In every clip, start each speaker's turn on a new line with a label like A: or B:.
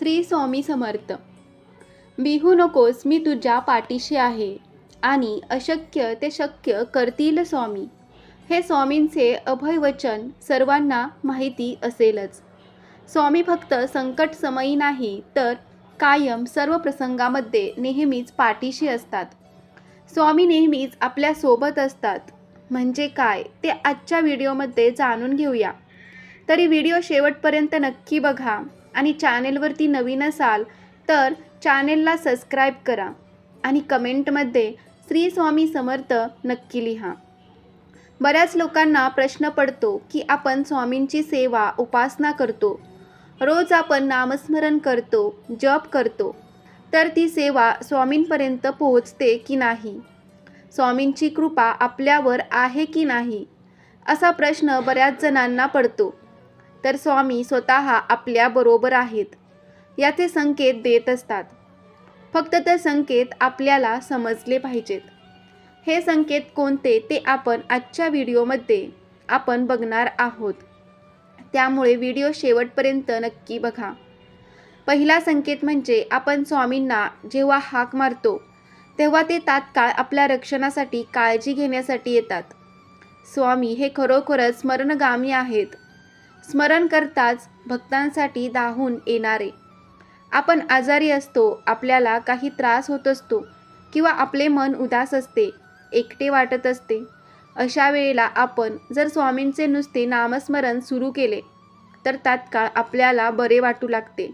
A: श्री स्वामी समर्थ. बिहू नकोस मी तुझ्या पाठीशी आहे. आणि अशक्य ते शक्य करतील स्वामी. हे स्वामींचे अभय वचन सर्वांना माहिती असेलच. स्वामी फक्त संकट समयी नाही तर कायम सर्व प्रसंगामध्ये नेहमीच पाठीशी असतात. स्वामी नेहमीच आपल्यासोबत असतात. म्हणजे काय ते आजच्या व्हिडिओमध्ये जाणून घेऊया. तरी व्हिडिओ शेवटपर्यंत नक्की बघा. आणि चॅनेलवरती नवीन असाल तर चॅनेलला सबस्क्राईब करा आणि कमेंटमध्ये श्री स्वामी समर्थ नक्की लिहा. बऱ्याच लोकांना प्रश्न पडतो की आपण स्वामींची सेवा उपासना करतो. रोज आपण नामस्मरण करतो जप करतो. तर ती सेवा स्वामींपर्यंत पोहोचते की नाही? स्वामींची कृपा आपल्यावर आहे की नाही? असा प्रश्न बऱ्याच जणांना पडतो. तर स्वामी स्वतः आपल्याबरोबर आहेत. याचे संकेत देत असतात. फक्त ते संकेत आपल्याला समजले पाहिजेत. हे संकेत कोणते ते आपण आजच्या व्हिडिओमध्ये आपण बघणार आहोत. त्यामुळे व्हिडिओ शेवटपर्यंत नक्की बघा. पहिला संकेत म्हणजे आपण स्वामींना जेव्हा हाक मारतो तेव्हा ते तात्काळ आपल्या रक्षणासाठी काळजी घेण्यासाठी येतात. स्वामी हे खरोखरच स्मरणगामी आहेत. स्मरण करताच भक्तांसाठी दाहून येणारे. आपण आजारी असतो आपल्याला काही त्रास होत असतो किंवा आपले मन उदास असते एकटे वाटत असते. अशा वेळेला आपण जर स्वामींचे नुसते नामस्मरण सुरू केले तर तात्काळ आपल्याला बरे वाटू लागते.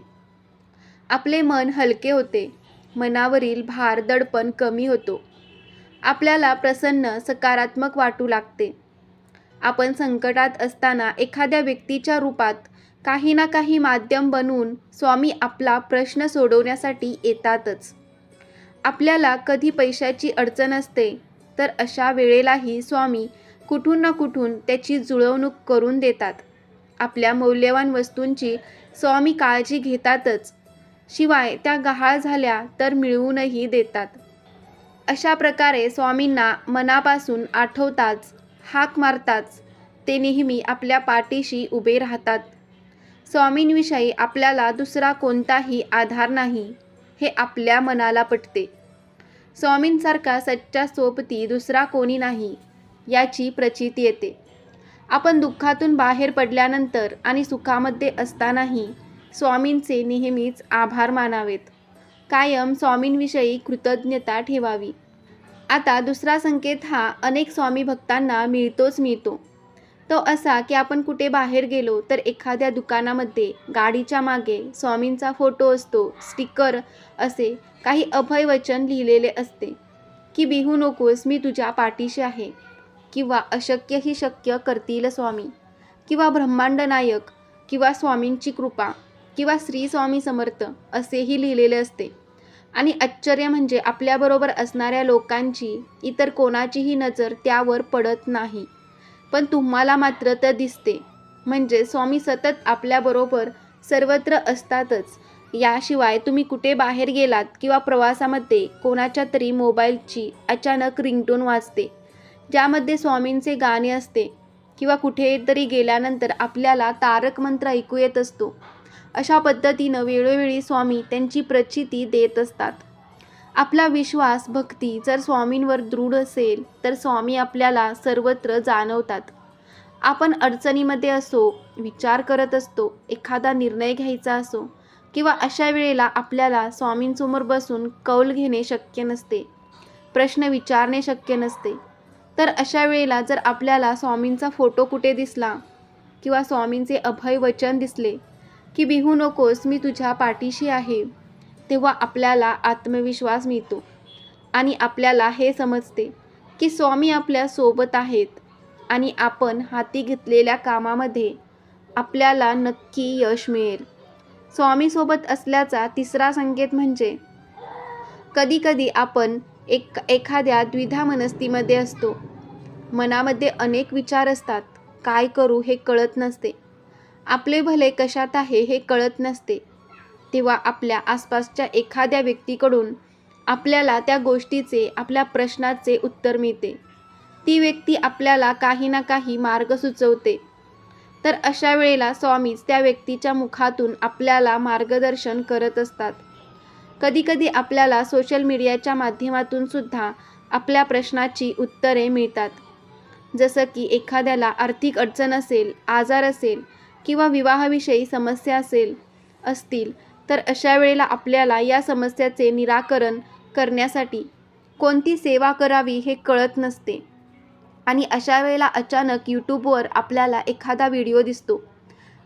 A: आपले मन हलके होते मनावरील भार दडपण कमी होतो. आपल्याला प्रसन्न सकारात्मक वाटू लागते. आपण संकटात असताना एखाद्या व्यक्तीच्या रूपात काही ना काही माध्यम बनवून स्वामी आपला प्रश्न सोडवण्यासाठी येतातच. आपल्याला कधी पैशाची अडचण असते तर अशा वेळेलाही स्वामी कुठून ना कुठून त्याची जुळवणूक करून देतात. आपल्या मौल्यवान वस्तूंची स्वामी काळजी घेतातच शिवाय त्या गहाळ झाल्या तर मिळवूनही देतात. अशा प्रकारे स्वामींना मनापासून आठवताच हाक मारताच ते नेहमी आपल्या पाठीशी उभे राहतात. स्वामींविषयी आपल्याला दुसरा कोणताही आधार नाही हे आपल्या मनाला पटते. स्वामींसारखा सच्चा सोबती दुसरा कोणी नाही याची प्रचिती येते. आपण दुःखातून बाहेर पडल्यानंतर आणि सुखामध्ये असतानाही स्वामींचे नेहमीच आभार मानावेत. कायम स्वामींविषयी कृतज्ञता ठेवावी. आता दुसरा संकेत हा अनेक स्वामी भक्तांना मिळतोच मिळतो. तो असा की आपण कुठे बाहेर गेलो तर एखाद्या दुकानामध्ये गाडीच्या मागे स्वामींचा फोटो असतो स्टिकर असे काही अभय वचन लिहिलेले असते. की बिहू नकोस मी तुझ्या पाठीशी आहे. किंवा अशक्य ही शक्य करतील स्वामी. किंवा ब्रह्मांड नायक. किंवा स्वामींची कृपा. किंवा श्री स्वामी समर्थ असेही लिहिलेले असते. आणि आश्चर्य म्हणजे आपल्याबरोबर असणाऱ्या लोकांची इतर कोणाचीही नजर त्यावर पडत नाही. पण तुम्हाला मात्र तर दिसते. म्हणजे स्वामी सतत आपल्याबरोबर सर्वत्र असतातच. याशिवाय तुम्ही कुठे बाहेर गेलात किंवा प्रवासामध्ये कोणाच्या तरी मोबाईलची अचानक रिंगटोन वाजते. ज्यामध्ये स्वामींचे गाणे असते. किंवा कुठेतरी गेल्यानंतर आपल्याला तारक मंत्र ऐकू येत असतो. अशा पद्धतीनं वेळोवेळी स्वामी त्यांची प्रचिती देत असतात. आपला विश्वास भक्ती जर स्वामींवर दृढ असेल तर स्वामी आपल्याला सर्वत्र जाणवतात. आपण अडचणीमध्ये असो विचार करत असतो एखादा निर्णय घ्यायचा असो किंवा अशा वेळेला आपल्याला स्वामींसमोर बसून कौल घेणे शक्य नसते प्रश्न विचारणे शक्य नसते. तर अशा वेळेला जर आपल्याला स्वामींचा फोटो कुठे दिसला किंवा स्वामींचे अभय वचन दिसले की बिहू नकोस मी तुझ्या पाठीशी आहे. तेव्हा आपल्याला आत्मविश्वास मिळतो. आणि आपल्याला हे समजते की स्वामी आपल्यासोबत आहेत आणि आपण हाती घेतलेल्या कामामध्ये आपल्याला नक्की यश मिळेल. स्वामीसोबत असल्याचा तिसरा संकेत म्हणजे कधीकधी आपण एक एखाद्या द्विधा मनस्तीमध्ये असतो. मनामध्ये अनेक विचार असतात. काय करू हे कळत नसते. आपले भले कशात आहे हे कळत नसते. तेव्हा आपल्या आसपासच्या एखाद्या व्यक्तीकडून आपल्याला त्या गोष्टीचे आपल्या प्रश्नाचे उत्तर मिळते. ती व्यक्ती आपल्याला काही ना काही मार्ग सुचवते. तर अशा वेळेला स्वामीच त्या व्यक्तीच्या मुखातून आपल्याला मार्गदर्शन करत असतात. कधीकधी आपल्याला सोशल मीडियाच्या माध्यमातून सुद्धा आपल्या प्रश्नाची उत्तरे मिळतात. जसं की एखाद्याला आर्थिक अडचण असेल आजार असेल किंवा विवाहाविषयी समस्या असेल असतील तर अशा वेळेला आपल्याला या समस्याचे निराकरण करण्यासाठी कोणती सेवा करावी हे कळत नसते. आणि अशा वेळेला अचानक यूट्यूबवर आपल्याला एखादा व्हिडिओ दिसतो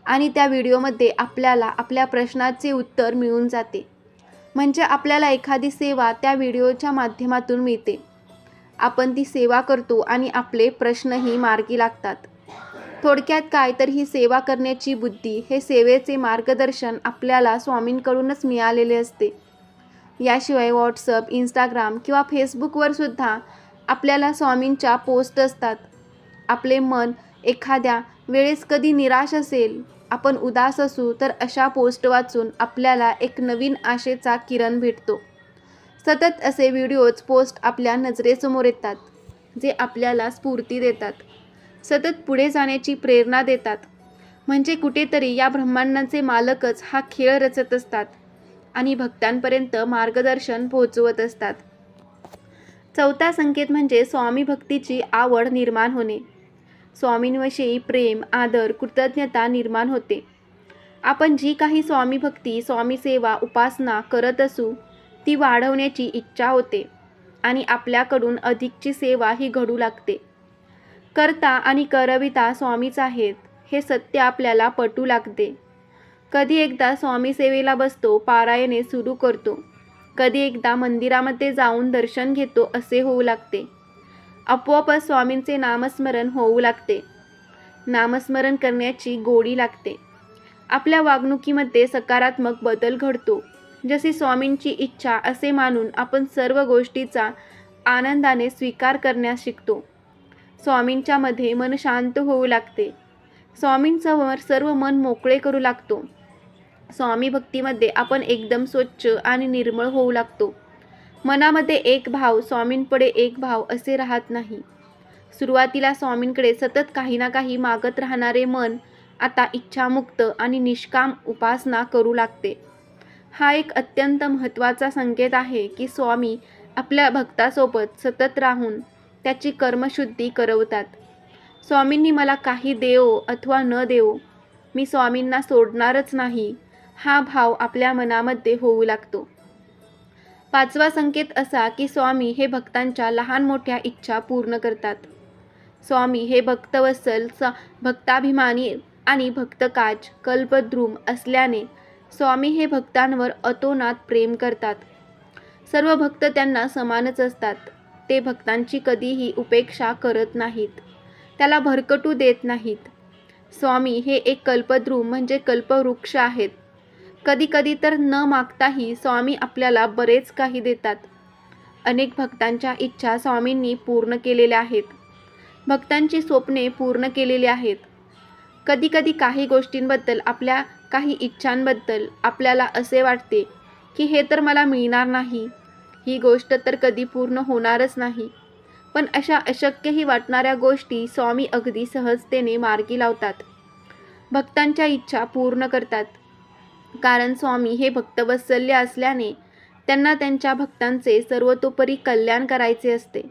A: आणि त्या व्हिडिओमध्ये आपल्याला आपल्या प्रश्नाचे उत्तर मिळून जाते. म्हणजे आपल्याला एखादी सेवा त्या व्हिडिओच्या माध्यमातून मिळते. आपण ती सेवा करतो आणि आपले प्रश्नही मार्गी लागतात. थोडक्यात काय तर ही सेवा करण्याची बुद्धी हे सेवेचे मार्गदर्शन आपल्याला स्वामींकडूनच मिळालेले असते. याशिवाय व्हॉट्सअप इंस्टाग्राम किंवा फेसबुकवर सुद्धा आपल्याला स्वामींच्या पोस्ट असतात. आपले मन एखाद्या वेळेस कधी निराश असेल आपण उदास असू तर अशा पोस्ट वाचून आपल्याला एक नवीन आशेचा किरण भेटतो. सतत असे व्हिडिओज पोस्ट आपल्या नजरेसमोर येतात जे आपल्याला स्फूर्ती देतात. सतत पुढे जाण्याची प्रेरणा देतात. म्हणजे कुठेतरी या ब्रह्मांडाचे मालकच हा खेळ रचत असतात आणि भक्तांपर्यंत मार्गदर्शन पोहोचवत असतात. चौथा संकेत म्हणजे स्वामी भक्तीची आवड निर्माण होणे. स्वामींविषयी प्रेम आदर कृतज्ञता निर्माण होते. आपण जी काही स्वामी भक्ती स्वामी सेवा उपासना करत असू ती वाढवण्याची इच्छा होते आणि आपल्याकडून अधिकची सेवा ही घडू लागते. करता आणि करविता स्वामीच आहेत हे सत्य आपल्याला पटू लागते. कधी एकदा स्वामी सेवेला बसतो पारायणे सुरू करतो. कधी एकदा मंदिरामध्ये जाऊन दर्शन घेतो असे होऊ लागते. आपोआपच स्वामींचे नामस्मरण होऊ लागते. नामस्मरण करण्याची गोडी लागते. आपल्या वागणुकीमध्ये सकारात्मक बदल घडतो. जशी स्वामींची इच्छा असे मानून आपण सर्व गोष्टीचा आनंदाने स्वीकार करण्यास शिकतो. स्वामींच्या मध्ये मन शांत होऊ लागते. स्वामींसमोर सर्व मन मोकळे करू लागतो. स्वामी भक्तीमध्ये आपण एकदम स्वच्छ आणि निर्मळ होऊ लागतो. मनामध्ये एक भाव स्वामींपुढे एक भाव असे राहत नाही. सुरुवातीला स्वामींकडे सतत काही ना काही मागत राहणारे मन आता इच्छामुक्त आणि निष्काम उपासना करू लागते. हा एक अत्यंत महत्त्वाचा संकेत आहे की स्वामी आपल्या भक्तासोबत सतत राहून त्याची कर्मशुद्धी करवतात. स्वामींनी मला काही देवो अथवा न देवो मी स्वामींना सोडणारच नाही हा भाव आपल्या मनामध्ये होऊ लागतो. पाचवा संकेत असा की स्वामी हे भक्तांच्या लहान मोठ्या इच्छा पूर्ण करतात. स्वामी हे भक्तवत्सल स भक्ताभिमानी आणि भक्तकाज कल्पद्रुम असल्याने स्वामी हे भक्तांवर अतोनात प्रेम करतात. सर्व भक्त त्यांना समानच असतात. ते भक्तांची कधीही उपेक्षा करत नाहीत. त्याला भरकटू देत नाहीत. स्वामी हे एक कल्पद्रुम म्हणजे कल्पवृक्ष आहेत. कधीकधी तर न मागताही स्वामी आपल्याला बरेच काही देतात. अनेक भक्तांच्या इच्छा स्वामींनी पूर्ण केलेल्या आहेत. भक्तांची स्वप्ने पूर्ण केलेली आहेत. कधीकधी काही गोष्टींबद्दल आपल्या काही इच्छांबद्दल आपल्याला असे वाटते की हे तर मला मिळणार नाही. ही गोष्ट तर कधी पूर्ण होणारच नाही. पण अशा अशक्यही वाटणाऱ्या गोष्टी स्वामी अगदी सहजतेने मार्गी लावतात. भक्तांच्या इच्छा पूर्ण करतात. कारण स्वामी हे भक्तवत्सल्य असल्याने त्यांना त्यांच्या भक्तांचे सर्वतोपरी कल्याण करायचे असते.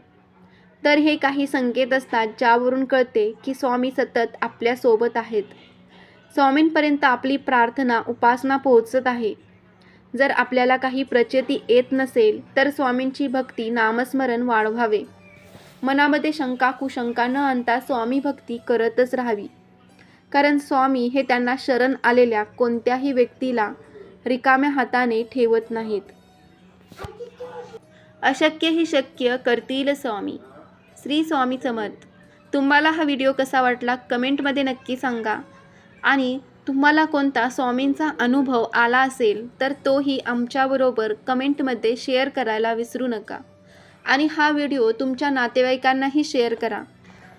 A: तर हे काही संकेत असतात ज्यावरून कळते की स्वामी सतत आपल्यासोबत आहेत. स्वामींपर्यंत आपली प्रार्थना उपासना पोहोचत आहे. जर आपल्याला काही प्रचिती येत नसेल तर स्वामींची भक्ती नामस्मरण वाढवावे. मनामध्ये शंका कुशंका न आणता स्वामी भक्ती करतच राहावी. कारण स्वामी हे त्यांना शरण आलेल्या कोणत्याही व्यक्तीला रिकाम्या हाताने ठेवत नाहीत. अशक्य ही शक्य करतील स्वामी. श्री स्वामी समर्थ. तुम्हाला हा व्हिडिओ कसा वाटला? कमेंटमध्ये नक्की सांगा. आणि तुम्हाला कोणता स्वामींचा अनुभव आला असेल तर तोही आमच्याबरोबर कमेंटमध्ये शेअर करायला विसरू नका. आणि हा व्हिडिओ तुमच्या नातेवाईकांनाही शेअर करा.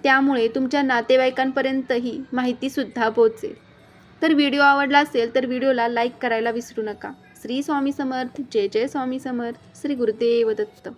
A: त्यामुळे तुमच्या नातेवाईकांपर्यंतही माहितीसुद्धा पोहोचेल. तर व्हिडिओ आवडला असेल तर व्हिडिओला लाईक करायला विसरू नका. श्री स्वामी समर्थ जय जय स्वामी समर्थ श्री गुरुदेव दत्त.